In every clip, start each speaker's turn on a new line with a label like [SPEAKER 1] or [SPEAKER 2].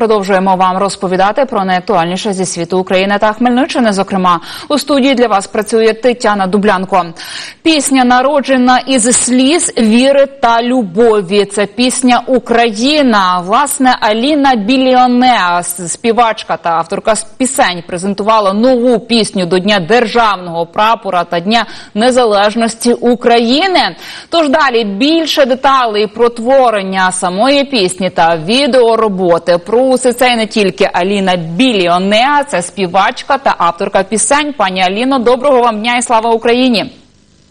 [SPEAKER 1] продовжуємо вам розповідати про найактуальніше зі світу України та Хмельниччини. Зокрема, у студії для вас працює Тетяна Дублянко. Пісня народжена із сліз, віри та любові. Це пісня Україна. Власне, Аліна Біліонеа, співачка та авторка пісень, презентувала нову пісню до Дня державного прапора та Дня Незалежності України. Тож далі більше деталей про творення самої пісні та відеороботи. Про усе це і не тільки Аліна Біліонеа, це співачка та авторка пісень. Пані Аліно, доброго вам дня і слава Україні!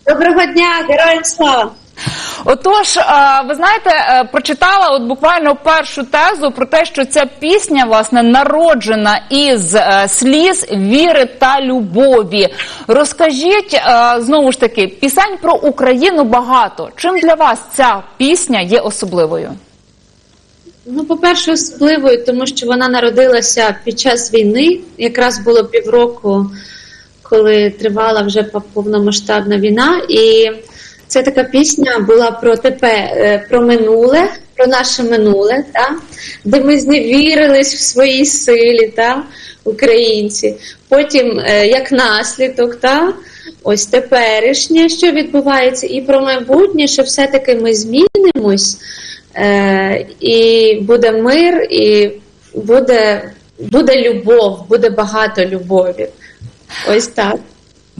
[SPEAKER 2] Доброго дня, героям слава!
[SPEAKER 1] Отож, ви знаєте, е, прочитала от буквально першу тезу про те, що ця пісня власне народжена із е, сліз, віри та любові. Розкажіть е, знову ж таки, пісень про Україну багато. Чим для вас ця пісня є особливою?
[SPEAKER 2] Ну, по-перше, особливою, тому що вона народилася під час війни. Якраз було півроку, коли тривала вже повномасштабна війна. І це така пісня була про тепер, е, про минуле, про наше минуле, та? де ми зневірились в своїй силі, та? українці. Потім, е, як наслідок, та? ось теперішнє, що відбувається, і про майбутнє, що все-таки ми змінимось. Е, і буде мир, і буде, буде любов, буде багато любові. Ось так.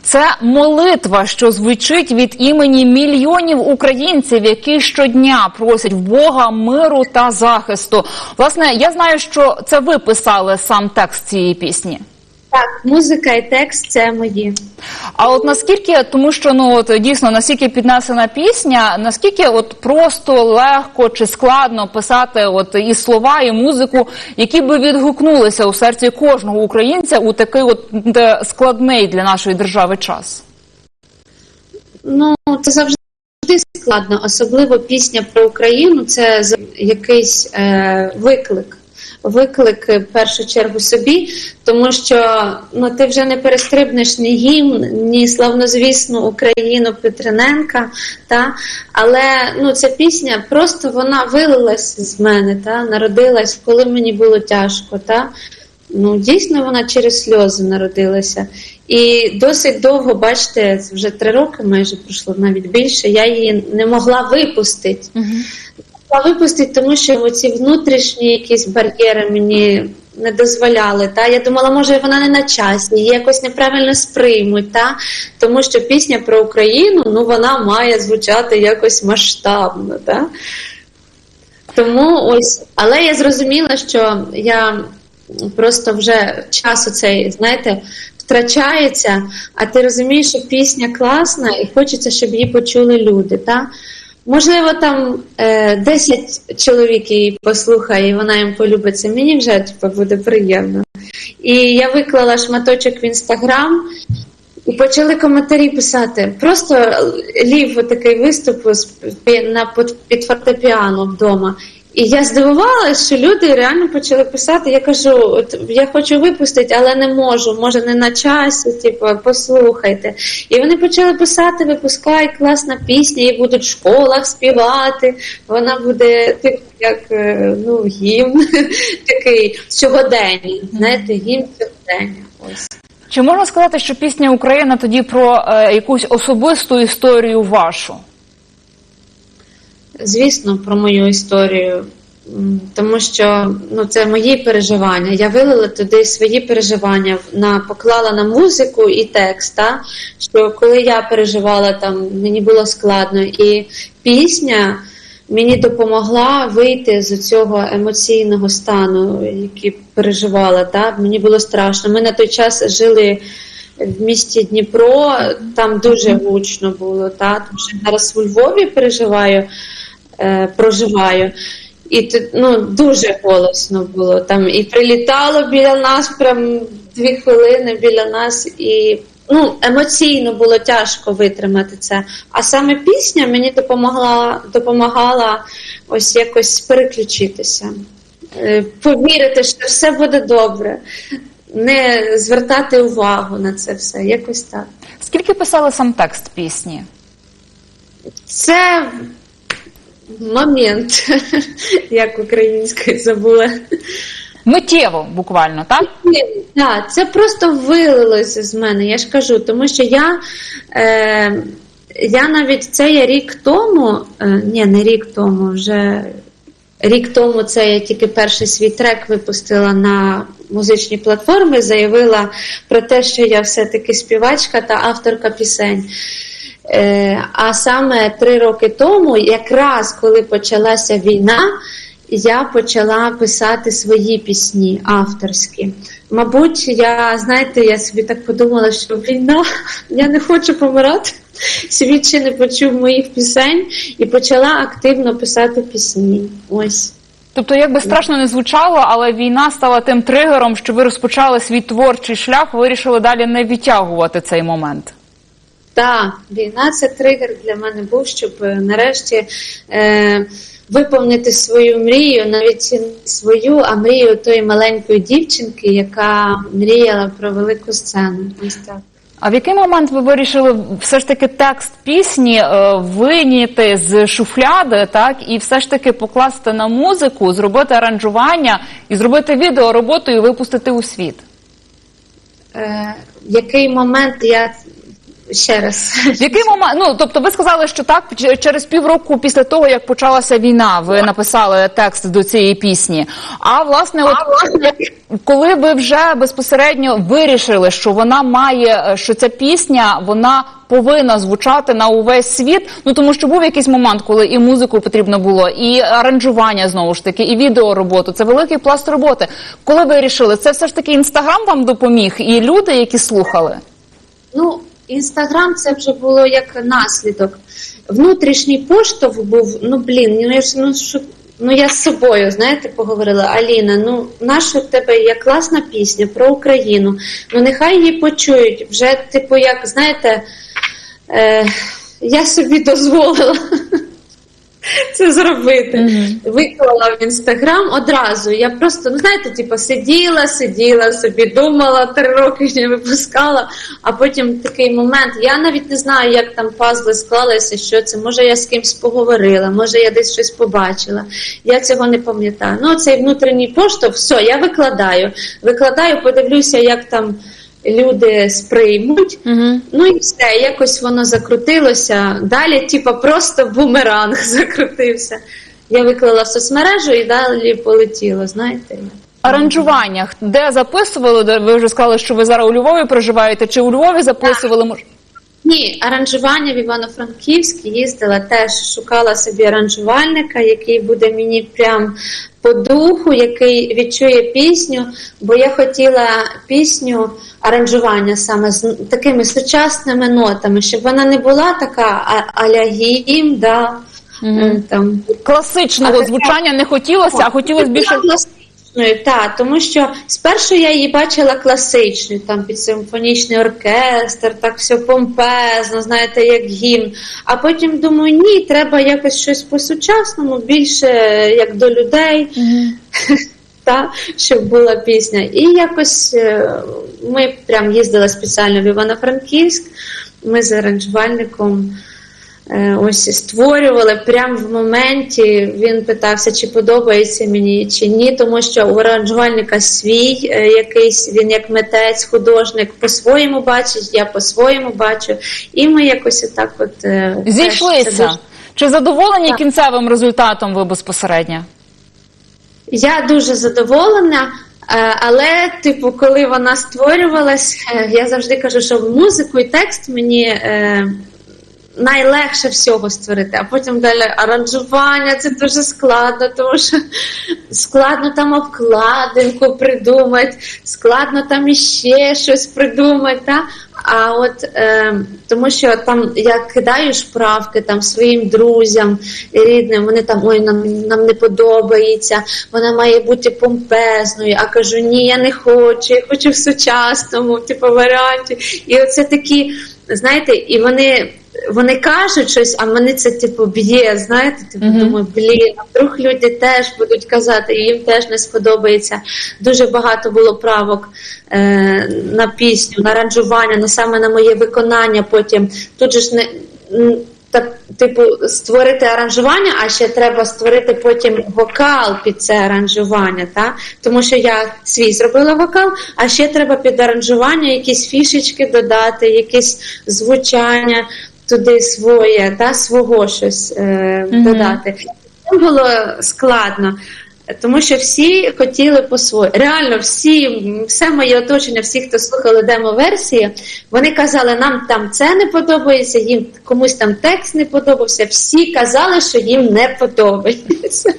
[SPEAKER 1] Це молитва, що звучить від імені мільйонів українців, які щодня просять в Бога миру та захисту. Власне, я знаю, що це ви писали сам текст цієї пісні.
[SPEAKER 2] Так, музика і текст це мої.
[SPEAKER 1] А от наскільки, тому що ну от дійсно наскільки піднесена пісня, наскільки от просто легко чи складно писати от і слова, і музику, які би відгукнулися у серці кожного українця у такий от складний для нашої держави час?
[SPEAKER 2] Ну, це завжди складно, особливо пісня про Україну це якийсь е, виклик. Виклик е, в першу чергу собі, тому що ну ти вже не перестрибнеш ні гімн, ні славнозвісну Україну Петрененка, та але ну ця пісня просто вона вилилась з мене, та народилась, коли мені було тяжко. Та ну дійсно вона через сльози народилася. І досить довго, бачите, вже три роки майже пройшло, навіть більше. Я її не могла випустити. Могла випустити, тому що оці внутрішні якісь бар'єри мені не дозволяли. Та? Я думала, може вона не на часі, її якось неправильно сприймуть. Та? Тому що пісня про Україну ну, вона має звучати якось масштабно. Та? Тому ось, але я зрозуміла, що я просто вже час цей, знаєте, втрачається, а ти розумієш, що пісня класна і хочеться, щоб її почули люди. Та? Можливо, там е, 10 чоловік її послухає, і вона їм полюбиться. Мені вже типу, буде приємно. І я виклала шматочок в інстаграм, і почали коментарі писати. Просто лів такий виступ на під- фортепіано вдома. І я здивувалася, що люди реально почали писати. Я кажу, от я хочу випустити, але не можу. Може, не на часі, типу, послухайте. І вони почали писати, випускай класна пісня, і будуть в школах співати. Вона буде типу, як е, ну, гімн такий сьогодення. Знаєте, гімн сьогодення. Ось.
[SPEAKER 1] Чи можна сказати, що пісня Україна тоді про е, якусь особисту історію вашу?
[SPEAKER 2] Звісно, про мою історію, тому що ну, це мої переживання. Я вилила туди свої переживання, на, поклала на музику і текст. Та? Що коли я переживала, там мені було складно, і пісня мені допомогла вийти з цього емоційного стану, який переживала. Та? Мені було страшно. Ми на той час жили. В місті Дніпро там дуже гучно було, та тому що зараз у Львові переживаю, е, проживаю. І тут ну, дуже голосно було. Там і прилітало біля нас прям дві хвилини біля нас, і ну, емоційно було тяжко витримати це. А саме пісня мені допомогла, допомагала ось якось переключитися, Е, повірити, що все буде добре, не звертати увагу на це все. Якось так.
[SPEAKER 1] Скільки писали сам текст пісні?
[SPEAKER 2] Це момент, як українською забула.
[SPEAKER 1] Миттєво, буквально, так?
[SPEAKER 2] Так, це просто вилилося з мене, я ж кажу, тому що я, е, я навіть це я рік тому, е, ні, не рік тому, вже рік тому це я тільки перший свій трек випустила на музичні платформи, заявила про те, що я все-таки співачка та авторка пісень. Е, а саме три роки тому, якраз коли почалася війна, я почала писати свої пісні авторські. Мабуть, я знаєте, я собі так подумала, що війна, я не хочу помирати. Світ ще не почув моїх пісень і почала активно писати пісні. Ось.
[SPEAKER 1] Тобто, як би страшно не звучало, але війна стала тим тригером, що ви розпочали свій творчий шлях, вирішили далі не відтягувати цей момент.
[SPEAKER 2] Так, війна це тригер для мене був, щоб е, нарешті е, виповнити свою мрію, навіть не свою, а мрію тої маленької дівчинки, яка мріяла про велику сцену. Ось так.
[SPEAKER 1] А в який момент ви вирішили все ж таки текст пісні е, вийняти з шуфляди, так і все ж таки покласти на музику, зробити аранжування і зробити відеороботу і випустити у світ?
[SPEAKER 2] Е, який момент я ще раз.
[SPEAKER 1] В який момент? Ну тобто, ви сказали, що так через півроку після того, як почалася війна, ви написали текст до цієї пісні. А власне, от коли ви вже безпосередньо вирішили, що вона має, е, що ця пісня вона повинна звучати на увесь світ. Ну тому що був якийсь момент, коли і музику потрібно було, і аранжування знову ж таки, і відеороботу. Це великий пласт роботи. Коли ви вирішили, це все ж таки інстаграм вам допоміг, і люди, які слухали.
[SPEAKER 2] Ну, інстаграм це вже було як наслідок. Внутрішній поштовх був, ну блін, ну я ж ну що. Ну, я з собою, знаєте, поговорила, Аліна, ну наша в тебе є класна пісня про Україну. Ну нехай її почують. Вже, типу, як, знаєте, е, я собі дозволила це зробити. Виклала в інстаграм одразу. Я просто, ну знаєте, типу, сиділа, сиділа собі, думала, три роки не випускала, а потім такий момент. Я навіть не знаю, як там пазли склалися, що це. Може, я з кимсь поговорила, може я десь щось побачила. Я цього не пам'ятаю. Ну, цей внутрішній поштовх, все, я викладаю. Викладаю, подивлюся, як там. Люди сприймуть,
[SPEAKER 1] Угу.
[SPEAKER 2] ну і все, якось воно закрутилося. Далі, типа, просто бумеранг закрутився. Я виклала в соцмережу і далі полетіло, знаєте.
[SPEAKER 1] Аранжуваннях, де записували, ви вже сказали, що ви зараз у Львові проживаєте, чи у Львові записували? Мож-
[SPEAKER 2] Ні, аранжування в Івано-Франківськ їздила теж, шукала собі аранжувальника, який буде мені прям по духу, який відчує пісню, бо я хотіла пісню аранжування саме з такими сучасними нотами, щоб вона не була така а-ля гімн, да, е, там,
[SPEAKER 1] Класичного
[SPEAKER 2] А
[SPEAKER 1] звучання не хотілося, а хотілося більше.
[SPEAKER 2] Класичною, так, тому що спершу я її бачила класичною, там під симфонічний оркестр, так все помпезно, знаєте, як гімн. А потім думаю, ні, треба якось щось по-сучасному, більше як до людей. Та, щоб була пісня. І якось е, ми прям їздили спеціально в Івано-Франківськ. Ми з аранжувальником е, ось створювали прямо в моменті. Він питався, чи подобається мені, чи ні, тому що у аранжувальника свій е, якийсь, він як митець, художник по-своєму бачить, я по-своєму бачу. І ми якось отак от е, теж
[SPEAKER 1] Зійшлися. Чи задоволені
[SPEAKER 2] Так.
[SPEAKER 1] кінцевим результатом ви безпосередньо?
[SPEAKER 2] Я дуже задоволена. е, Але, типу, коли вона створювалась, е, я завжди кажу, що музику і текст мені е, найлегше всього створити, а потім далі аранжування це дуже складно, тому що складно там обкладинку придумати, складно там іще щось придумати. Та? А от е, тому що там я кидаю шправки там своїм друзям рідним, вони там ой, нам, нам не подобається, вона має бути помпезною. А кажу, ні, я не хочу, я хочу в сучасному, типу, варіанті. І оце такі, знаєте, і вони. Вони кажуть щось, а мене це типу б'є. Знаєте, типу
[SPEAKER 1] Мгм.
[SPEAKER 2] думаю, блін, а вдруг люди теж будуть казати, і їм теж не сподобається. Дуже багато було правок е, на пісню, на аранжування, на саме на моє виконання. Потім тут же ж не. так, типу, створити аранжування, а ще треба створити потім вокал під це аранжування, та? тому що я свій зробила вокал, а ще треба під аранжування якісь фішечки додати, якісь звучання туди своє, та? свого щось е, додати. Це було складно. Тому що всі хотіли по своєму. Реально, всі, все моє оточення, всі, хто слухали демо-версії, вони казали, нам там це не подобається, їм комусь там текст не подобався. Всі казали, що їм не подобається.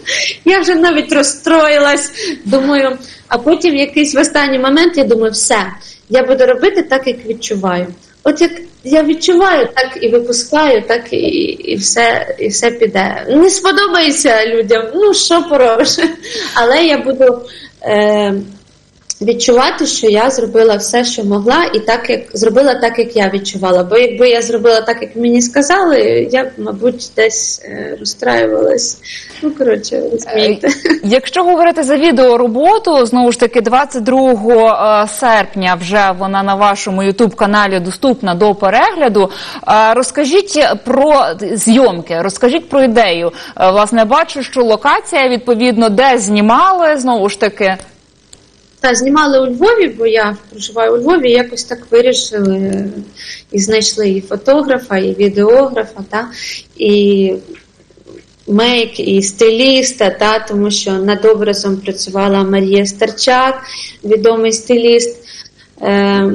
[SPEAKER 2] Я вже навіть розстроїлась, думаю, а потім якийсь в останній момент я думаю, все, я буду робити так, як відчуваю. От як я відчуваю, так і випускаю, так і, і все і все піде. Не сподобається людям, ну що поробиш. Але я буду е, відчувати, що я зробила все, що могла, і так як зробила так, як я відчувала. Бо якби я зробила так, як мені сказали, я б, мабуть, десь е, розстраювалась. Ну коротше, розумієте.
[SPEAKER 1] Якщо говорити за відеороботу, знову ж таки, 22 е, серпня вже вона на вашому ютуб каналі доступна до перегляду. Е, Розкажіть про зйомки, розкажіть про ідею. Е, Власне, бачу, що локація відповідно де знімали знову ж таки.
[SPEAKER 2] Та знімали у Львові, бо я проживаю у Львові, якось так вирішили і знайшли і фотографа, і відеографа, та, і мейк, і стиліста, та, тому що над образом працювала Марія Старчак, відомий стиліст. Е,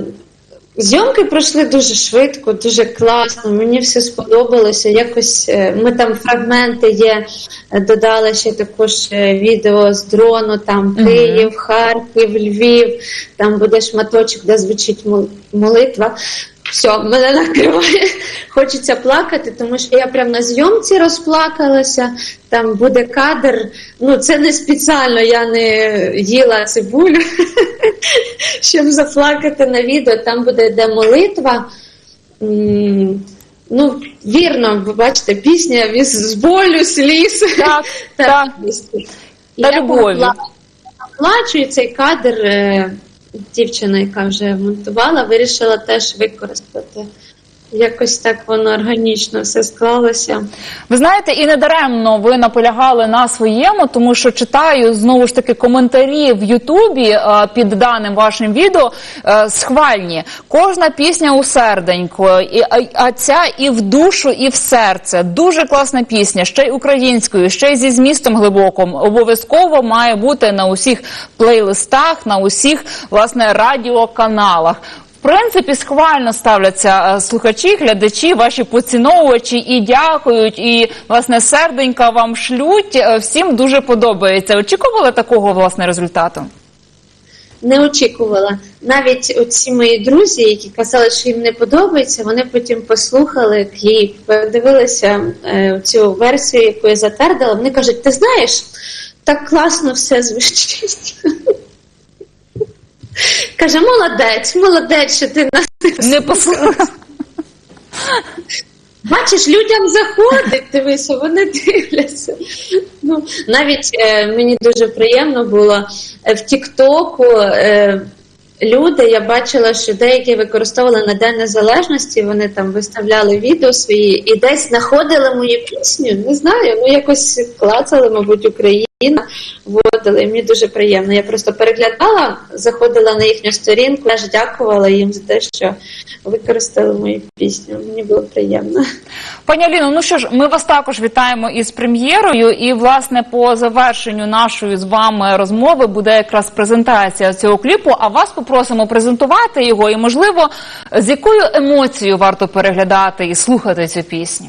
[SPEAKER 2] Зйомки пройшли дуже швидко, дуже класно. Мені все сподобалося. Якось е, ми там фрагменти є, е, додали ще також е, відео з дрону, там Київ, Харків, Львів. Там буде шматочок, де звучить молитва. Все, мене накриває. Хочеться плакати, тому що я прямо на зйомці розплакалася. Там буде кадр. Ну, це не спеціально, я не їла цибулю, щоб заплакати на відео. Там буде йде молитва. Ну, вірно, ви бачите, пісня з болю, сліз
[SPEAKER 1] Так,
[SPEAKER 2] та
[SPEAKER 1] так. Та
[SPEAKER 2] я
[SPEAKER 1] любові.
[SPEAKER 2] пла- плачу, і цей кадр е, дівчина, яка вже монтувала, вирішила теж використати. Якось так воно органічно все склалося.
[SPEAKER 1] Ви знаєте, і не даремно ви наполягали на своєму, тому що читаю знову ж таки коментарі в Ютубі е, під даним вашим відео е, схвальні. Кожна пісня у серденько, і, а, ця і в душу, і в серце. Дуже класна пісня, ще й українською, ще й зі змістом глибоким. Обов'язково має бути на усіх плейлистах, на усіх власне радіоканалах. Принципі, схвально ставляться е, слухачі, глядачі, ваші поціновувачі і дякують, і власне серденька вам шлють. Е, Всім дуже подобається. Очікували такого власне результату?
[SPEAKER 2] Не очікувала. Навіть оці мої друзі, які казали, що їм не подобається, вони потім послухали кліп, подивилися е, цю версію, яку я затвердила. Вони кажуть: ти знаєш, так класно все звучить. Каже, молодець, молодець, що ти нас
[SPEAKER 1] Не послухали.
[SPEAKER 2] Бачиш, людям заходить, дивися, вони дивляться. Ну, навіть е, мені дуже приємно було е, в Тіктоку. Е, Люди, я бачила, що деякі використовували на День Незалежності, вони там виставляли відео свої і десь знаходили мою пісню. Не знаю, ну якось клацали, мабуть, Україна, вводили. І мені дуже приємно. Я просто переглядала, заходила на їхню сторінку, теж дякувала їм за те, що використали мою пісню. Мені було приємно.
[SPEAKER 1] Пані Аліно, ну що ж, ми вас також вітаємо із прем'єрою. І власне по завершенню нашої з вами розмови буде якраз презентація цього кліпу. А вас попросимо презентувати його, і можливо, з якою емоцією варто переглядати і слухати цю пісню.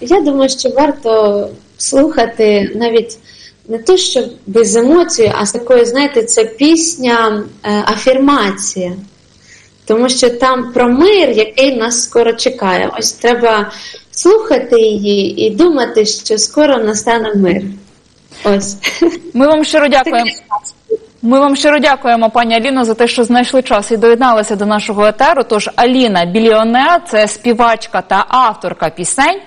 [SPEAKER 2] Я думаю, що варто слухати навіть не то, що без емоцій, а з такою, знаєте, це пісня е, афірмація. Тому що там про мир, який нас скоро чекає. Ось треба слухати її і думати, що скоро настане мир. Ось.
[SPEAKER 1] Ми вам щиро дякуємо. Ми вам щиро дякуємо, пані Аліно, за те, що знайшли час і доєдналися до нашого етеру. Тож Аліна Біліонер, це співачка та авторка пісень.